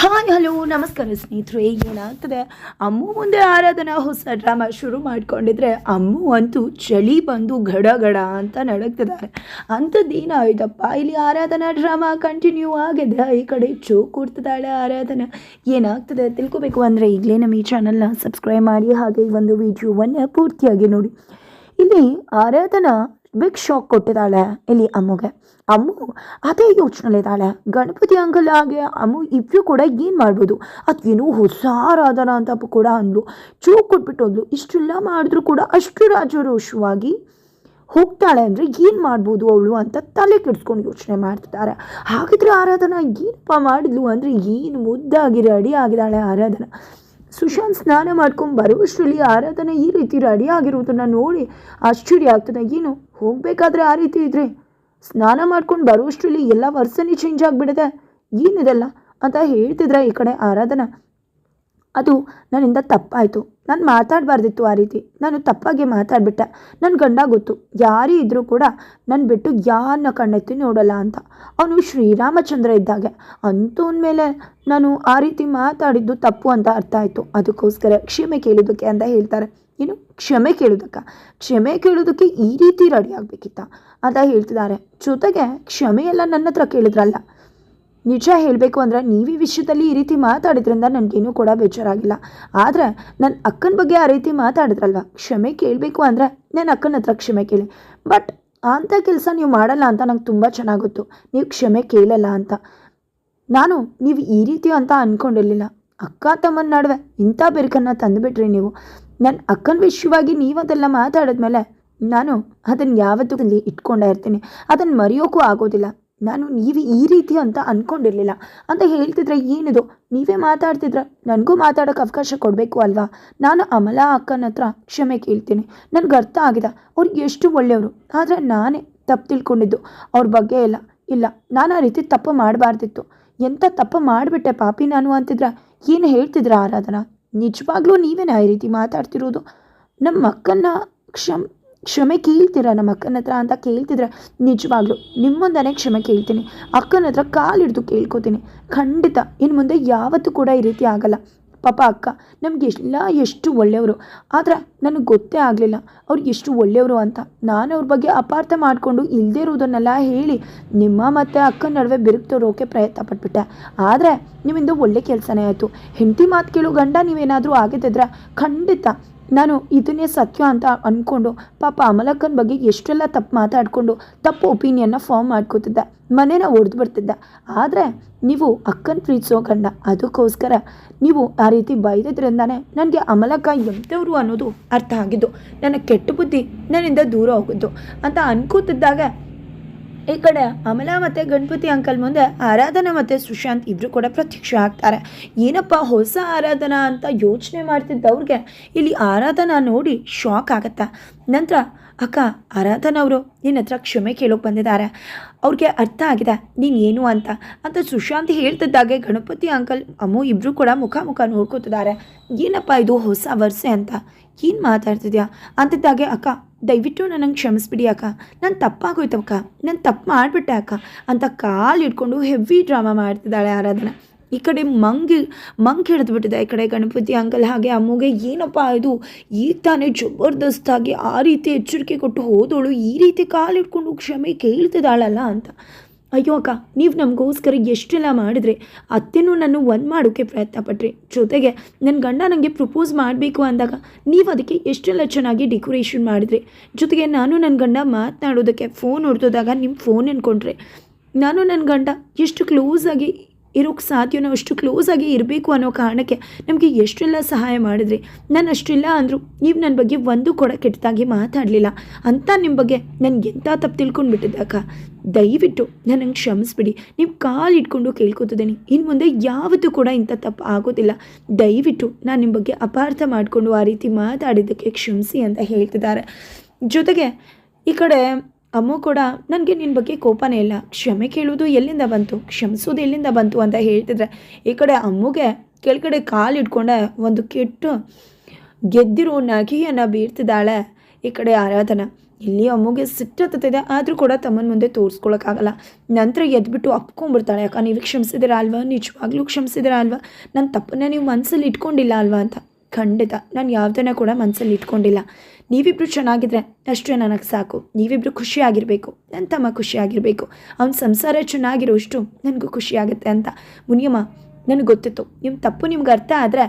Hi, hello, ನಮಸ್ಕಾರ ಸ್ನೇಹಿತರು, ಏನಾಗ್ತದೆ? ಅಮ್ಮು ಮುಂದೆ ಆರಾಧನಾ ಹೊಸ ಡ್ರಾಮಾ ಶುರು ಮಾಡ್ಕೊಂಡಿದ್ರೆ ಅಮ್ಮು ಅಂತೂ ಚಳಿ ಬಂದು ಗಡ ಗಡ ಅಂತ ನಡಗ್ತಿದ್ದಾರೆ. ಅಂಥದ್ದೇನಾಯ್ತಪ್ಪ ಇಲ್ಲಿ ಆರಾಧನಾ ಡ್ರಾಮಾ ಕಂಟಿನ್ಯೂ ಆಗಿದೆ. ಈ ಕಡೆ ಚೋ ಕೊಡ್ತಿದ್ದಾಳೆ ಆರಾಧನಾ. ಏನಾಗ್ತದೆ ತಿಳ್ಕೊಬೇಕು ಅಂದರೆ ಈಗಲೇ ನಮ್ಮ ಈ ಚಾನಲ್ನ ಸಬ್ಸ್ಕ್ರೈಬ್ ಮಾಡಿ ಹಾಗೆ ಈ ಒಂದು ವಿಡಿಯೋವನ್ನು ಪೂರ್ತಿಯಾಗಿ ನೋಡಿ. ಇಲ್ಲಿ ಆರಾಧನಾ ಬಿಗ್ ಶಾಕ್ ಕೊಟ್ಟಿದ್ದಾಳೆ ಇಲ್ಲಿ ಅಮ್ಮುಗೆ. ಅಮ್ಮು ಅದೇ ಯೋಚನೆಲಿದ್ದಾಳೆ ಗಣಪತಿ ಅಂಕಲ್ ಆಗಿ ಅಮ್ಮು ಇಬ್ಬರು ಕೂಡ ಏನು ಮಾಡ್ಬೋದು? ಅದೇನೋ ಹೊಸ ರಾಧನ ಅಂತ ಕೂಡ ಅಂದ್ಲು. ಚೂಕ್ ಕೊಟ್ಬಿಟ್ಟು ಅಂದ್ಲು. ಇಷ್ಟೆಲ್ಲ ಮಾಡಿದ್ರು ಕೂಡ ಅಷ್ಟು ರಾಜರೋಷವಾಗಿ ಹೋಗ್ತಾಳೆ ಅಂದರೆ ಏನು ಮಾಡ್ಬೋದು ಅವಳು ಅಂತ ತಲೆ ಕೆಡಿಸ್ಕೊಂಡು ಯೋಚನೆ ಮಾಡ್ತಿದ್ದಾರೆ. ಹಾಗಿದ್ರೆ ಆರಾಧನಾ ಏನಪ್ಪ ಮಾಡಿದ್ಲು ಅಂದರೆ ಏನು ಮುದ್ದಾಗಿ ರೆಡಿ ಆಗಿದ್ದಾಳೆ ಆರಾಧನಾ? ಸುಶಾಂತ್ ಸ್ನಾನ ಮಾಡ್ಕೊಂಡು ಬರುವಷ್ಟರಲ್ಲಿ ಆರಾಧನೆ ಈ ರೀತಿ ರೆಡಿ ಆಗಿರುವುದನ್ನು ನೋಡಿ ಆಶ್ಚರ್ಯ ಆಗ್ತದೆ. ಏನು, ಹೋಗಬೇಕಾದ್ರೆ ಆ ರೀತಿ ಇದ್ರೆ? ಸ್ನಾನ ಮಾಡ್ಕೊಂಡು ಬರುವಷ್ಟರಲ್ಲಿ ಎಲ್ಲ ವರ್ಸನೇ ಚೇಂಜ್ ಆಗಿಬಿಡದೆ? ಏನಿದೆಲ್ಲ ಅಂತ ಹೇಳ್ತಿದ್ರೆ ಈ ಕಡೆ ಆರಾಧನಾ? ಅದು ನನ್ನಿಂದ ತಪ್ಪಾಯಿತು. ನಾನು ಮಾತಾಡಬಾರ್ದಿತ್ತು ಆ ರೀತಿ. ನಾನು ತಪ್ಪಾಗಿ ಮಾತಾಡಿಬಿಟ್ಟೆ. ನನ್ನ ಗಂಡ ಗೊತ್ತು. ಯಾರೇ ಇದ್ದರೂ ಕೂಡ ನನ್ನ ಬಿಟ್ಟು ಯಾರನ್ನ ಕಣ್ಣೆತ್ತಿ ನೋಡಲ್ಲ ಅಂತ. ಅವನು ಶ್ರೀರಾಮಚಂದ್ರ ಇದ್ದಾಗೆ. ಅಂಥವನ ಮೇಲೆ ನಾನು ಆ ರೀತಿ ಮಾತಾಡಿದ್ದು ತಪ್ಪು ಅಂತ ಅರ್ಥ ಆಯಿತು. ಅದಕ್ಕೋಸ್ಕರ ಕ್ಷಮೆ ಕೇಳೋದಕ್ಕೆ ಅಂತ ಹೇಳ್ತಾರೆ. ಏನು? ಕ್ಷಮೆ ಕೇಳೋದಕ್ಕ? ಕ್ಷಮೆ ಕೇಳೋದಕ್ಕೆ ಈ ರೀತಿ ರೆಡಿ ಆಗಬೇಕಿತ್ತ? ಅಂತ ಹೇಳ್ತಿದ್ದಾರೆ. ಜೊತೆಗೆ ಕ್ಷಮೆ ಎಲ್ಲ ನನ್ನ ಹತ್ರ ಕೇಳಿದ್ರಲ್ಲ. ನಿಜ ಹೇಳಬೇಕು ಅಂದರೆ ನೀವು ಈ ವಿಷಯದಲ್ಲಿ ಈ ರೀತಿ ಮಾತಾಡಿದ್ರಿಂದ ನನಗೇನು ಕೂಡ ಬೇಜಾರಾಗಿಲ್ಲ. ಆದರೆ ನನ್ನ ಅಕ್ಕನ ಬಗ್ಗೆ ಆ ರೀತಿ ಮಾತಾಡಿದ್ರಲ್ವ? ಕ್ಷಮೆ ಕೇಳಬೇಕು ಅಂದರೆ ನನ್ನ ಅಕ್ಕನ ಹತ್ರ ಕ್ಷಮೆ ಕೇಳಿ. ಬಟ್ ಅಂಥ ಕೆಲಸ ನೀವು ಮಾಡಲ್ಲ ಅಂತ ನಂಗೆ ತುಂಬ ಚೆನ್ನಾಗಿ ಗೊತ್ತು ನೀವು ಕ್ಷಮೆ ಕೇಳಲ್ಲ ಅಂತ. ನಾನು ನೀವು ಈ ರೀತಿ ಅಂತ ಅಂದ್ಕೊಂಡಿರಲಿಲ್ಲ ಅಕ್ಕ ತಮ್ಮನ ನಡುವೆ ಇಂಥ ಬೆರಕನ್ನು ತಂದುಬಿಟ್ರಿ ನೀವು. ನನ್ನ ಅಕ್ಕನ ವಿಷಯವಾಗಿ ನೀವು ಅದೆಲ್ಲ ಮಾತಾಡಿದ್ಮೇಲೆ ನಾನು ಅದನ್ನು ಯಾವತ್ತೂ ಇಟ್ಕೊಂಡೇ ಇರ್ತೀನಿ. ಅದನ್ನು ಮರೆಯೋಕ್ಕೂ ಆಗೋದಿಲ್ಲ. ನಾನು ನೀವು ಈ ರೀತಿ ಅಂತ ಅಂದ್ಕೊಂಡಿರಲಿಲ್ಲ ಅಂತ ಹೇಳ್ತಿದ್ರೆ ಏನಿದು? ನೀವೇ ಮಾತಾಡ್ತಿದ್ರೆ ನನಗೂ ಮಾತಾಡೋಕ್ಕೆ ಅವಕಾಶ ಕೊಡಬೇಕು ಅಲ್ವಾ? ನಾನು ಅಮಲಾ ಅಕ್ಕನ ಹತ್ರ ಕ್ಷಮೆ ಕೇಳ್ತೀನಿ. ನನಗೆ ಅರ್ಥ ಆಗಿದೆ. ಅವ್ರು ಎಷ್ಟು ಒಳ್ಳೆಯವರು. ಆದರೆ ನಾನೇ ತಪ್ಪು ತಿಳ್ಕೊಂಡಿದ್ದು. ಅವ್ರ ಬಗ್ಗೆ ಇಲ್ಲ ಇಲ್ಲ. ನಾನು ಆ ರೀತಿ ತಪ್ಪು ಮಾಡಬಾರ್ದಿತ್ತು. ಎಂಥ ತಪ್ಪು ಮಾಡಿಬಿಟ್ಟೆ ಪಾಪಿ ನಾನು ಅಂತಿದ್ರೆ? ಏನು ಹೇಳ್ತಿದ್ರ ಆರಾಧನಾ? ನಿಜವಾಗ್ಲೂ ನೀವೇನ ಈ ರೀತಿ ಮಾತಾಡ್ತಿರೋದು? ನಮ್ಮ ಅಕ್ಕನ ಕ್ಷಮ್ ಕ್ಷಮೆ ಕೇಳ್ತೀರಾ? ನಮ್ಮ ಅಕ್ಕನ ಹತ್ರ ಅಂತ ಕೇಳ್ತಿದ್ರೆ ನಿಜವಾಗ್ಲೂ ನಿಮ್ಮೊಂದನೇ ಕ್ಷಮೆ ಕೇಳ್ತೀನಿ. ಅಕ್ಕನ ಹತ್ರ ಕಾಲಿಡ್ದು ಕೇಳ್ಕೊತೀನಿ. ಖಂಡಿತ ಇನ್ನು ಮುಂದೆ ಯಾವತ್ತೂ ಕೂಡ ಈ ರೀತಿ ಆಗಲ್ಲ. ಪಾಪ ಅಕ್ಕ, ನಮ್ಗೆ ಎಲ್ಲ ಎಷ್ಟು ಒಳ್ಳೆಯವರು. ಆದರೆ ನನಗೆ ಗೊತ್ತೇ ಆಗಲಿಲ್ಲ. ಅವ್ರು ಎಷ್ಟು ಒಳ್ಳೆಯವರು ಅಂತ. ನಾನು ಅವ್ರ ಬಗ್ಗೆ ಅಪಾರ್ಥ ಮಾಡಿಕೊಂಡು ಇಲ್ಲದೇ ಇರೋದನ್ನೆಲ್ಲ ಹೇಳಿ ನಿಮ್ಮ ಮತ್ತು ಅಕ್ಕನ ನಡುವೆ ಬಿರುಕು ತರೋಕೆ ಪ್ರಯತ್ನ ಪಟ್ಬಿಟ್ಟೆ. ಆದರೆ ನಿಮ್ಮಿಂದ ಒಳ್ಳೆ ಕೆಲಸನೇ ಆಯಿತು. ಹೆಂಡತಿ ಮಾತು ಕೇಳು ಗಂಡ ನೀವೇನಾದರೂ ಆಗಿದ್ದಿದ್ರೆ ಖಂಡಿತ ನಾನು ಇದನ್ನೇ ಸತ್ಯ ಅಂತ ಅಂದ್ಕೊಂಡು ಪಾಪ ಅಮಲಕ್ಕನ ಬಗ್ಗೆ ಎಷ್ಟೆಲ್ಲ ತಪ್ಪು ಮಾತಾಡಿಕೊಂಡು ತಪ್ಪು ಒಪಿನಿಯನ್ನ ಫಾರ್ಮ್ ಮಾಡ್ಕೋತಿದ್ದ. ಮನೇನ ಒಡೆದು ಬರ್ತಿದ್ದ ಆದರೆ ನೀವು ಅಕ್ಕನ ಪ್ರೀತಿಸೋ ಗಂಡ, ಅದಕ್ಕೋಸ್ಕರ ನೀವು ಆ ರೀತಿ ಬೈದಿದ್ರಿಂದಾನೆ ನನಗೆ ಅಮಲಕ್ಕ ಎಂಥವ್ರು ಅನ್ನೋದು ಅರ್ಥ ಆಗಿದ್ದು. ನನ್ನ ಕೆಟ್ಟ ಬುದ್ಧಿ ನನ್ನಿಂದ ದೂರ ಹೋಗಿದ್ದು. ಅಂತ ಅನ್ಕೋತಿದ್ದಾಗ ಈ ಕಡೆ ಅಮಲಾ ಮತ್ತು ಗಣಪತಿ ಅಂಕಲ್ ಮುಂದೆ ಆರಾಧನಾ ಮತ್ತು ಸುಶಾಂತ್ ಇಬ್ಬರು ಕೂಡ ಪ್ರತ್ಯಕ್ಷ ಆಗ್ತಾರೆ. ಏನಪ್ಪ ಹೊಸ ಆರಾಧನಾ ಅಂತ ಯೋಚನೆ ಮಾಡ್ತಿದ್ದವ್ರಿಗೆ ಇಲ್ಲಿ ಆರಾಧನಾ ನೋಡಿ ಶಾಕ್ ಆಗತ್ತೆ? ನಂತರ ಅಕ್ಕ, ಆರಾಧನವರು, ನಿನ್ನ ಹತ್ರ ಕ್ಷಮೆ ಕೇಳೋಕೆ ಬಂದಿದ್ದಾರೆ ಅವ್ರಿಗೆ ಅರ್ಥ ಆಗಿದೆ, ನೀನು ಏನು ಅಂತ. ಅಂತ ಸುಶಾಂತ್ ಹೇಳ್ತಿದ್ದಾಗೆ ಗಣಪತಿ ಅಂಕಲ್, ಅಮ್ಮು ಇಬ್ಬರು ಕೂಡ ಮುಖ ಮುಖ ನೋಡ್ಕೋತಿದ್ದಾರೆ. ಏನಪ್ಪ ಇದು ಹೊಸ ವರ್ಷೆ ಅಂತ? ಏನು ಮಾತಾಡ್ತಿದ್ಯಾ? ಅಂತಿದ್ದಾಗೆ ಅಕ್ಕ, ದಯವಿಟ್ಟು ನನಗೆ ಕ್ಷಮಿಸ್ಬಿಡಿ ಅಕ್ಕ. ನಾನು ತಪ್ಪಾಗೋಯ್ತು ಅಕ್ಕ. ನಾನು ತಪ್ಪು ಮಾಡಿಬಿಟ್ಟೆ ಅಕ್ಕ. ಅಂತ ಕಾಲು ಇಟ್ಕೊಂಡು ಹೆವಿ ಡ್ರಾಮಾ ಮಾಡ್ತಿದ್ದಾಳೆ ಆರಾಧನಾ. ಈ ಕಡೆ ಮಂಗಿ, ಮಂಗ್ ಹಿಡಿದ್ಬಿಟ್ಟಿದೆ ಈ ಕಡೆ ಗಣಪತಿ ಅಂಕಲ್ ಹಾಗೆ ಅಮ್ಮಗೆ, ಏನಪ್ಪ ಇದು? ಈ ತಾನೇ ಜಬರ್ದಸ್ತಾಗಿ ಆ ರೀತಿ ಎಚ್ಚರಿಕೆ ಕೊಟ್ಟು ಹೋದವಳು ಈ ರೀತಿ ಕಾಲು ಇಟ್ಕೊಂಡು ಕ್ಷಮೆ ಕೇಳ್ತಿದ್ದಾಳಲ್ಲ ಅಂತ. ಅಯ್ಯೋ ಅಕ್ಕ, ನೀವು ನಮಗೋಸ್ಕರ ಎಷ್ಟೆಲ್ಲ ಮಾಡಿದ್ರಿ ಅತ್ತೆನೂ ನಾನು ಒಂದು ಮಾಡೋಕ್ಕೆ ಪ್ರಯತ್ನ ಪಟ್ರಿ. ಜೊತೆಗೆ ನನ್ನ ಗಂಡ ನನಗೆ ಪ್ರಪೋಸ್ ಮಾಡಬೇಕು ಅಂದಾಗ ನೀವು ಅದಕ್ಕೆ ಎಷ್ಟೆಲ್ಲ ಚೆನ್ನಾಗಿ ಡೆಕೋರೇಷನ್ ಮಾಡಿದ್ರಿ. ಜೊತೆಗೆ ನಾನು ನನ್ನ ಗಂಡ ಮಾತನಾಡೋದಕ್ಕೆ ಫೋನ್ ಹೊಡೆದೋದಾಗ ನಿಮ್ಮ ಫೋನ್ ಅಂದ್ಕೊಂಡ್ರೆ ನಾನು ನನ್ನ ಗಂಡ ಎಷ್ಟು ಕ್ಲೋಸಾಗಿ ಇರೋಕ್ಕೆ ಸಾಧ್ಯನೋ ಅಷ್ಟು ಕ್ಲೋಸಾಗಿ ಇರಬೇಕು ಅನ್ನೋ ಕಾರಣಕ್ಕೆ ನಮಗೆ ಎಷ್ಟೆಲ್ಲ ಸಹಾಯ ಮಾಡಿದ್ರಿ? ನಾನು ಅಷ್ಟಿಲ್ಲ ಅಂದರು ನೀವು ನನ್ನ ಬಗ್ಗೆ ಒಂದು ಕೂಡ ಕೆಟ್ಟದಾಗಿ ಮಾತಾಡಲಿಲ್ಲ ಅಂತ ನಿಮ್ಮ ಬಗ್ಗೆ ನನಗೆ ಎಂಥ ತಪ್ಪು ತಿಳ್ಕೊಂಡ್ಬಿಟ್ಟಿದ್ದೆ ಅಕ್ಕ? ದಯವಿಟ್ಟು ನನಗೆ ಕ್ಷಮಿಸ್ಬಿಡಿ. ನೀವು ಕಾಲು ಇಟ್ಕೊಂಡು ಕೇಳ್ಕೊತಿದ್ದೀನಿ. ಇನ್ನು ಮುಂದೆ ಯಾವತ್ತೂ ಕೂಡ ಇಂಥ ತಪ್ಪು ಆಗೋದಿಲ್ಲ. ದಯವಿಟ್ಟು ನಾನು ನಿಮ್ಮ ಬಗ್ಗೆ ಅಪಾರ್ಥ ಮಾಡಿಕೊಂಡು ಆ ರೀತಿ ಮಾತಾಡಿದ್ದಕ್ಕೆ ಕ್ಷಮಿಸಿ ಅಂತ ಹೇಳ್ತಿದ್ದಾರೆ. ಜೊತೆಗೆ ಈ ಕಡೆ ಅಮ್ಮ ಕೂಡ, ನನಗೆ ನಿನ್ನ ಬಗ್ಗೆ ಕೋಪನೇ ಇಲ್ಲ. ಕ್ಷಮೆ ಕೇಳೋದು ಎಲ್ಲಿಂದ ಬಂತು? ಕ್ಷಮಿಸೋದು ಎಲ್ಲಿಂದ ಬಂತು? ಅಂತ ಹೇಳ್ತಿದ್ರೆ, ಈ ಕಡೆ ಅಮ್ಮಗೆ ಕೆಳಗಡೆ ಕಾಲು ಇಟ್ಕೊಂಡೆ ಒಂದು ಕೆಟ್ಟು ಗೆದ್ದಿರೋ ನಗೆಯನ್ನು ಬೀರ್ತಿದ್ದಾಳೆ ಈ ಕಡೆ ಆರಾಧನ. ಇಲ್ಲಿ ಅಮ್ಮಗೆ ಸಿಟ್ಟತ್ತಿದೆ ಆದರೂ ಕೂಡ ತಮ್ಮನ ಮುಂದೆ ತೋರಿಸ್ಕೊಳಕ್ಕಾಗಲ್ಲ. ನಂತರ ಎದ್ಬಿಟ್ಟು ಅಪ್ಕೊಂಡ್ಬಿಡ್ತಾಳೆ. ಯಾಕೆ ನೀವು ಕ್ಷಮಿಸಿದಿರಾ ಅಲ್ವಾ? ನಿಜವಾಗ್ಲೂ ಕ್ಷಮಿಸಿದಿರಾ ಅಲ್ವಾ? ನನ್ನ ತಪ್ಪನ್ನ ನೀವು ಮನಸ್ಸಲ್ಲಿ ಇಟ್ಕೊಂಡಿಲ್ಲ ಅಲ್ವಾ? ಅಂತ. ಖಂಡಿತ. ನಾನು ಯಾವುದನ್ನ ಕೂಡ ಮನಸ್ಸಲ್ಲಿ ಇಟ್ಕೊಂಡಿಲ್ಲ. ನೀವಿಬ್ಬರು ಚೆನ್ನಾಗಿದ್ರೆ ಅಷ್ಟೇ ನನಗೆ ಸಾಕು. ನೀವಿಬ್ಬರು ಖುಷಿಯಾಗಿರಬೇಕು ನನ್ನ ತಮ್ಮ ಖುಷಿಯಾಗಿರಬೇಕು ಅವ್ನ ಸಂಸಾರ ಚೆನ್ನಾಗಿರೋಷ್ಟು ನನಗೂ ಖುಷಿಯಾಗುತ್ತೆ ಅಂತ. ಮುನಿಯಮ್ಮ, ನನಗೆ ಗೊತ್ತಿತ್ತು. ನಿಮ್ಮ ತಪ್ಪು ನಿಮ್ಗೆ ಅರ್ಥ ಆದರೆ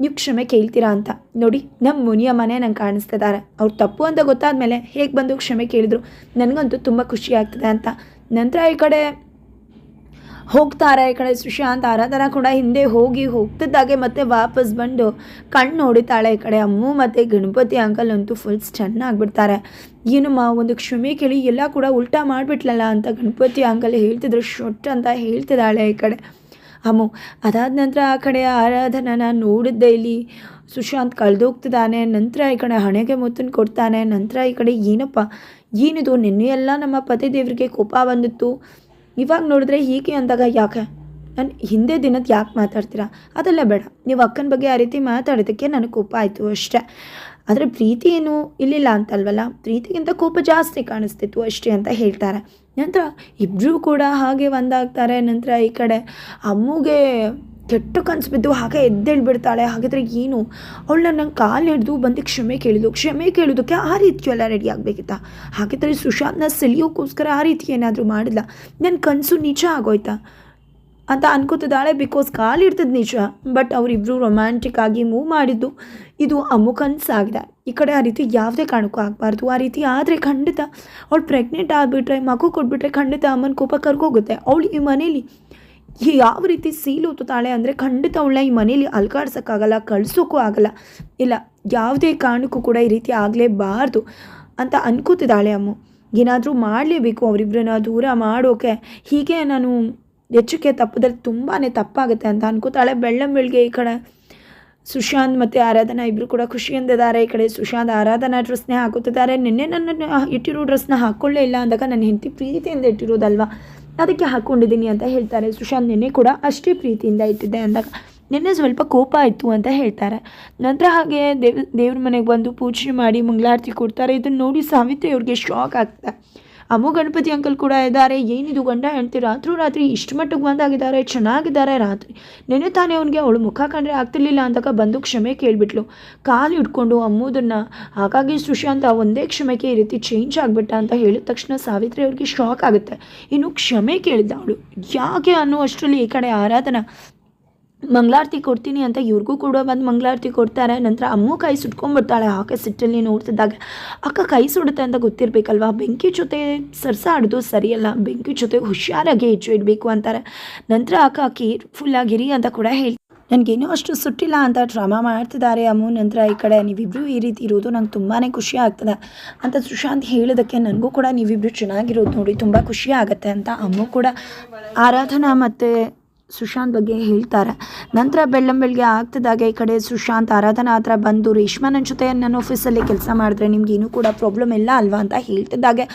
ನೀವು ಕ್ಷಮೆ ಕೇಳ್ತೀರಾ ಅಂತ. ನೋಡಿ ನಮ್ಮ ಮುನಿಯಮ್ಮನೇ ನಂಗೆ ಕಾಣಿಸ್ತಿದ್ದಾರೆ ಅವ್ರು ತಪ್ಪು ಅಂತ ಗೊತ್ತಾದ ಮೇಲೆ ಹೇಗೆ ಬಂದು ಕ್ಷಮೆ ಕೇಳಿದ್ರು ನನಗಂತೂ ತುಂಬ ಖುಷಿ ಆಗ್ತದೆ ಅಂತ. ನಂತರ ಈ ಕಡೆ ಹೋಗ್ತಾರೆ. ಈ ಕಡೆ ಸುಶಾಂತ್ ಆರಾಧನಾ ಕೂಡ ಹಿಂದೆ ಹೋಗಿ ಹೋಗ್ತಿದ್ದಾಗೆ ಮತ್ತೆ ವಾಪಸ್ ಬಂದು ಕಣ್ಣು ನೋಡಿತಾಳೆ. ಈ ಕಡೆ ಅಮ್ಮು ಮತ್ತು ಗಣಪತಿ ಅಂಕಲ್ ಅಂತೂ ಫುಲ್ ಚೆನ್ನಾಗ್ಬಿಡ್ತಾರೆ. ಏನಮ್ಮ ಒಂದು ಕ್ಷಮೆ ಕೇಳಿ, ಎಲ್ಲ ಕೂಡ ಉಲ್ಟಾ ಮಾಡಿಬಿಟ್ಲಲ್ಲ ಅಂತ ಗಣಪತಿ ಅಂಕಲ್ ಹೇಳ್ತಿದ್ರು. ಶೊಟ್ ಅಂತ ಹೇಳ್ತಿದ್ದಾಳೆ ಈ ಕಡೆ. ಅಮ್ಮು, ಅದಾದ ನಂತರ ಆ ಕಡೆ ಆರಾಧನನ ನೋಡಿದ್ದೆ ಇಲ್ಲಿ. ಸುಶಾಂತ್ ಕಳೆದೋಗ್ತಿದ್ದಾನೆ. ನಂತರ ಈ ಕಡೆ ಹಣೆಗೆ ಮುತ್ತನ್ನು ಕೊಡ್ತಾನೆ. ನಂತರ ಈ ಕಡೆ ಏನಪ್ಪ, ಏನಿದು? ನಿನ್ನೆ ಎಲ್ಲ ನಮ್ಮ ಪತಿ ದೇವರಿಗೆ ಕೋಪ ಬಂದಿತ್ತು. ಇವಾಗ ನೋಡಿದ್ರೆ ಹೀಗೆ ಅಂದಾಗ ಯಾಕೆ? ನಾನು ಹಿಂದೆ ದಿನದ ಯಾಕೆ ಮಾತಾಡ್ತೀರಾ? ಅದೆಲ್ಲ ಬೇಡ. ನೀವು ಅಕ್ಕನ ಬಗ್ಗೆ ಆ ರೀತಿ ಮಾತಾಡೋದಕ್ಕೆ ನನಗೆ ಕೋಪ ಆಯಿತು ಅಷ್ಟೇ. ಆದರೆ ಪ್ರೀತಿ ಏನು ಇಲ್ಲಿಲ್ಲ ಅಂತಲ್ವಲ್ಲ? ಪ್ರೀತಿಗಿಂತ ಕೋಪ ಜಾಸ್ತಿ ಕಾಣಿಸ್ತಿತ್ತು ಅಷ್ಟೇ ಅಂತ ಹೇಳ್ತಾರೆ. ನಂತರ ಇಬ್ಬರೂ ಕೂಡ ಹಾಗೆ ಒಂದಾಗ್ತಾರೆ. ನಂತರ ಈ ಕಡೆ ಅಮ್ಮುಗೆ ಕೆಟ್ಟ ಕನಸು ಬಿದ್ದು ಹಾಗೆ ಎದ್ದೇಳ್ಬಿಡ್ತಾಳೆ. ಹಾಗಿದ್ರೆ ಏನು? ಅವಳು ನನ್ನ ಕಾಲು ಹಿಡಿದು ಬಂದು ಕ್ಷಮೆ ಕೇಳಿದ್ದು ಕ್ಷಮೆ ಕೇಳೋದಕ್ಕೆ ಆ ರೀತಿ ಎಲ್ಲ ರೆಡಿ ಆಗಬೇಕಿತ್ತ? ಹಾಗಿದ್ರೆ ಸುಶಾಂತ್ನ ಸೆಳೆಯೋಕ್ಕೋಸ್ಕರ ಆ ರೀತಿ ಏನಾದರೂ ಮಾಡಿಲ್ಲ ನನ್ನ ಕನಸು ನಿಜ ಆಗೋಯ್ತಾ? ಅಂತ ಅನ್ಕೋತಿದ್ದಾಳೆ. ಬಿಕಾಸ್ ಕಾಲು ಇಡ್ತದ ನಿಜ. ಬಟ್ ಅವರಿಬ್ಬರು ರೊಮ್ಯಾಂಟಿಕ್ ಆಗಿ ಮೂವ್ ಮಾಡಿದ್ದು ಇದು ಅಮ್ಮು ಆಗಿದೆ ಈ ಕಡೆ ಆ ರೀತಿ ಯಾವುದೇ ಕಾರಣಕ್ಕೂ ಆಗಬಾರ್ದು. ಆ ರೀತಿ ಆದರೆ ಖಂಡಿತ ಅವಳು ಪ್ರೆಗ್ನೆಂಟ್ ಆಗಿಬಿಟ್ರೆ, ಮಗು ಕೊಟ್ಬಿಟ್ರೆ ಖಂಡಿತ ಅಮ್ಮನ ಕೋಪ ಕರ್ಕೋಗುತ್ತೆ ಅವಳು ಈ ಮನೇಲಿ ಯಾವ ರೀತಿ ಸೀಲು ತಾಳೆ ಅಂದರೆ ಖಂಡಿತ ಅವಳನ್ನ ಈ ಮನೇಲಿ ಅಲ್ಕಾಡ್ಸೋಕ್ಕಾಗಲ್ಲ ಕಳ್ಸೋಕ್ಕೂ ಆಗಲ್ಲ. ಇಲ್ಲ, ಯಾವುದೇ ಕಾರಣಕ್ಕೂ ಕೂಡ ಈ ರೀತಿ ಆಗಲೇಬಾರ್ದು ಅಂತ ಅನ್ಕೋತಿದ್ದಾಳೆ ಅಮ್ಮ. ಏನಾದರೂ ಮಾಡಲೇಬೇಕು ಅವರಿಬ್ಬರನ್ನ ದೂರ ಮಾಡೋಕೆ. ಹೀಗೆ ನಾನು ಎಚ್ಚರಿಕೆ ತಪ್ಪಿದ್ರೆ ತುಂಬಾ ತಪ್ಪಾಗುತ್ತೆ ಅಂತ ಅನ್ಕೋತಾಳೆ. ಬೆಳ್ಳಂ ಬೆಳಗ್ಗೆ ಈ ಕಡೆ ಸುಶಾಂತ್ ಮತ್ತು ಆರಾಧನಾ ಇಬ್ಬರು ಕೂಡ ಖುಷಿಯಿಂದಿದ್ದಾರೆ. ಈ ಕಡೆ ಸುಶಾಂತ್ ಆರಾಧನಾ ಡ್ರೆಸ್ನೇ ಹಾಕುತ್ತಿದ್ದಾರೆ. ನಿನ್ನೆ ನನ್ನ ಇಟ್ಟಿರೋ ಡ್ರೆಸ್ನ ಹಾಕ್ಕೊಳ್ಳೇ ಇಲ್ಲ ಅಂದಾಗ ನನ್ನ ಹೆಂಡತಿ ಪ್ರೀತಿಯಿಂದ ಇಟ್ಟಿರೋದಲ್ವಾ? ಅದಕ್ಕೆ ಹಾಕ್ಕೊಂಡಿದ್ದೀನಿ ಅಂತ ಹೇಳ್ತಾರೆ. ಸುಶಾಂತ್ ನಿನ್ನೆ ಕೂಡ ಅಷ್ಟೇ ಪ್ರೀತಿಯಿಂದ ಇಟ್ಟಿದ್ದೆ ಅಂದಾಗ ನಿನ್ನೆ ಸ್ವಲ್ಪ ಕೋಪ ಆಯಿತು ಅಂತ ಹೇಳ್ತಾರೆ. ನಂತರ ಹಾಗೆ ದೇವ್, ದೇವ್ರ ಮನೆಗೆ ಬಂದು ಪೂಜೆ ಮಾಡಿ ಮಂಗಳಾರತಿ ಕೊಡ್ತಾರೆ. ಇದನ್ನು ನೋಡಿ ಸಾವಿತ್ರಿ ಅವ್ರಿಗೆ ಶಾಕ್ ಆಗ್ತದೆ ಅಮ್ಮು ಗಣಪತಿ ಅಂಕಲ್ ಕೂಡ ಇದ್ದಾರೆ. ಏನಿದು ಗಂಡ ಹೆಂಡತಿ ರಾತ್ರಿ ರಾತ್ರಿ ಇಷ್ಟು ಮಟ್ಟಿಗೆ ಬಂದಾಗಿದ್ದಾರೆ, ಚೆನ್ನಾಗಿದ್ದಾರೆ. ರಾತ್ರಿ ನೆನೆ ತಾನೇ ಅವನಿಗೆ ಅವಳು ಮುಖ ಕಂಡ್ರೆ ಆಗ್ತಿರ್ಲಿಲ್ಲ ಅಂದಾಗ ಬಂದು ಕ್ಷಮೆ ಕೇಳಿಬಿಟ್ಲು. ಕಾಲು ಹಿಡ್ಕೊಂಡು, ಅಮ್ಮುದನ್ನು, ಹಾಗಾಗಿ ಸುಶಾಂತ ಒಂದೇ ಕ್ಷಮೆಗೆ ಈ ರೀತಿ ಚೇಂಜ್ ಆಗಿಬಿಟ್ಟ ಅಂತ ಹೇಳಿದ ತಕ್ಷಣ ಸಾವಿತ್ರಿ ಅವ್ರಿಗೆ ಶಾಕ್ ಆಗುತ್ತೆ. ಇನ್ನು ಕ್ಷಮೆ ಕೇಳಿದ್ದ ಅವಳು. ಯಾಕೆ ಅನ್ನೋ ಅಷ್ಟರಲ್ಲಿ ಈ ಕಡೆ ಆರಾಧನಾ ಮಂಗಳಾರತಿ ಕೊಡ್ತೀನಿ ಅಂತ ಇವ್ರಿಗೂ ಕೂಡ ಬಂದು ಮಂಗಳಾರತಿ ಕೊಡ್ತಾರೆ. ನಂತರ ಅಮ್ಮು ಕೈ ಸುಟ್ಕೊಂಡ್ಬಿಡ್ತಾಳೆ. ಆಕೆ ಸಿಟ್ಟಲ್ಲಿ ನೋಡ್ತಿದ್ದಾಗ ಅಕ್ಕ ಕೈ ಸುಡುತ್ತೆ ಅಂತ ಗೊತ್ತಿರಬೇಕಲ್ವಾ? ಬೆಂಕಿ ಜೊತೆ ಸರ್ಸಾಡೋದು ಸರಿಯಲ್ಲ. ಬೆಂಕಿ ಜೊತೆ ಹುಷಾರಾಗಿ ಹೆಚ್ಚು ಇಡಬೇಕು ಅಂತಾರೆ. ನಂತರ ಅಕ್ಕ ಕೇರ್ಫುಲ್ಲಾಗಿರಿ ಅಂತ ಕೂಡ ಹೇಳಿ, ನನಗೇನೋ ಅಷ್ಟು ಸುಟ್ಟಿಲ್ಲ ಅಂತ ಡ್ರಾಮಾ ಮಾಡ್ತಿದ್ದಾರೆ ಅಮ್ಮು. ನಂತರ ಈ ಕಡೆ ನೀವಿಬ್ಬರು ಈ ರೀತಿ ಇರೋದು ನಂಗೆ ತುಂಬಾ ಖುಷಿ ಆಗ್ತದೆ ಅಂತ ಸುಶಾಂತ್ ಹೇಳೋದಕ್ಕೆ ನನಗೂ ಕೂಡ ನೀವಿಬ್ಬರು ಚೆನ್ನಾಗಿರೋದು ನೋಡಿ ತುಂಬ ಖುಷಿ ಆಗುತ್ತೆ ಅಂತ ಅಮ್ಮು ಕೂಡ ಆರಾಧನಾ ಮತ್ತು ಸುಶಾಂತ್ ಬಗ್ಗೆ ಹೇಳ್ತಾರೆ. ನಂತರ ಬೆಳ್ಳಂ ಆಗ್ತಿದ್ದಾಗ ಈ ಕಡೆ ಸುಶಾಂತ್, ಆರಾಧನಾ ಹತ್ರ ಬಂದು ರೇಷ್ಮಾ ನನ್ನ ಜೊತೆ ನನ್ನ ಆಫೀಸಲ್ಲಿ ಕೆಲಸ ಮಾಡಿದ್ರೆ ನಿಮ್ಗೇನು ಕೂಡ ಪ್ರಾಬ್ಲಮ್ ಇಲ್ಲ ಅಲ್ವಾ ಅಂತ ಹೇಳ್ತಿದ್ದಾಗೆ.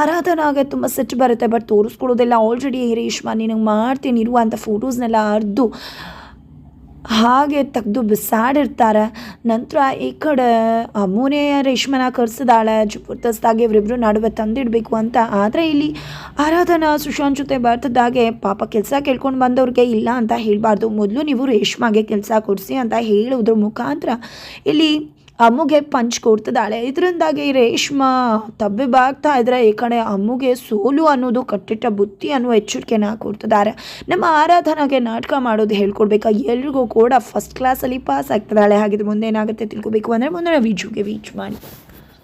ಆರಾಧನಾಗೆ ತುಂಬ ಸಿಟ್ಟು ಬರುತ್ತೆ ಬಟ್ ತೋರಿಸ್ಕೊಳ್ಳೋದೆಲ್ಲ ಆಲ್ರೆಡಿ ರೇಷ್ಮಾ, ನಿನಗೆ ಮಾಡ್ತೀನಿ ಇರುವಂಥ ಫೋಟೋಸ್ನೆಲ್ಲ ಅರ್ದು ಹಾಗೆ ತೆಗೆದು ಬಿಸಾಡಿರ್ತಾರೆ. ನಂತರ ಈ ಕಡೆ ಅಮ್ಮನೇ ರೇಷ್ಮನ ಕರ್ಸಿದಾಳೆ. ಜಬರ್ದಸ್ತಾಗಿ ಇವರಿಬ್ಬರು ನಡುವೆ ತಂದಿಡಬೇಕು ಅಂತ. ಆದರೆ ಇಲ್ಲಿ ಆರಾಧನಾ ಸುಶಾಂತ್ ಜೊತೆ ಬರ್ತಿದ್ದಾಗೆ ಪಾಪ ಕೆಲಸ ಕೇಳ್ಕೊಂಡು ಬಂದವ್ರಿಗೆ ಇಲ್ಲ ಅಂತ ಹೇಳಬಾರ್ದು. ಮೊದಲು ನೀವು ರೇಷ್ಮಾಗೆ ಕೆಲಸ ಕೊಡಿಸಿ ಅಂತ ಹೇಳೋದ್ರ ಮುಖಾಂತರ. ಇಲ್ಲಿ ಅಮ್ಮುಗೆ ಪಂಚ್ ಕೊಡ್ತಿದ್ದಾಳೆ. ಇದರಿಂದಾಗಿ ರೇಷ್ಮಾ ತಬ್ಬಿಬಾಗ್ತಾ ಇದ್ರೆ ಈ ಕಡೆ ಅಮ್ಮುಗೆ ಸೋಲು ಅನ್ನೋದು ಕಟ್ಟಿಟ್ಟ ಬುತ್ತಿ ಅನ್ನುವ ಎಚ್ಚರಿಕೆನ ಕೊಡ್ತಿದ್ದಾರೆ. ನಮ್ಮ ಆರಾಧನಾಗೆ ನಾಟಕ ಮಾಡೋದು ಹೇಳ್ಕೊಡ್ಬೇಕಾ? ಎಲ್ರಿಗೂ ಕೂಡ ಫಸ್ಟ್ ಕ್ಲಾಸಲ್ಲಿ ಪಾಸ್ ಆಗ್ತಿದ್ದಾಳೆ. ಹಾಗಿದ್ರೆ ಮುಂದೆ ಏನಾಗುತ್ತೆ ತಿಳ್ಕೊಬೇಕು ಅಂದರೆ ಮುಂದೆ ವಿಜುಗೆ ವೀಚ್ ಮಾಡಿ.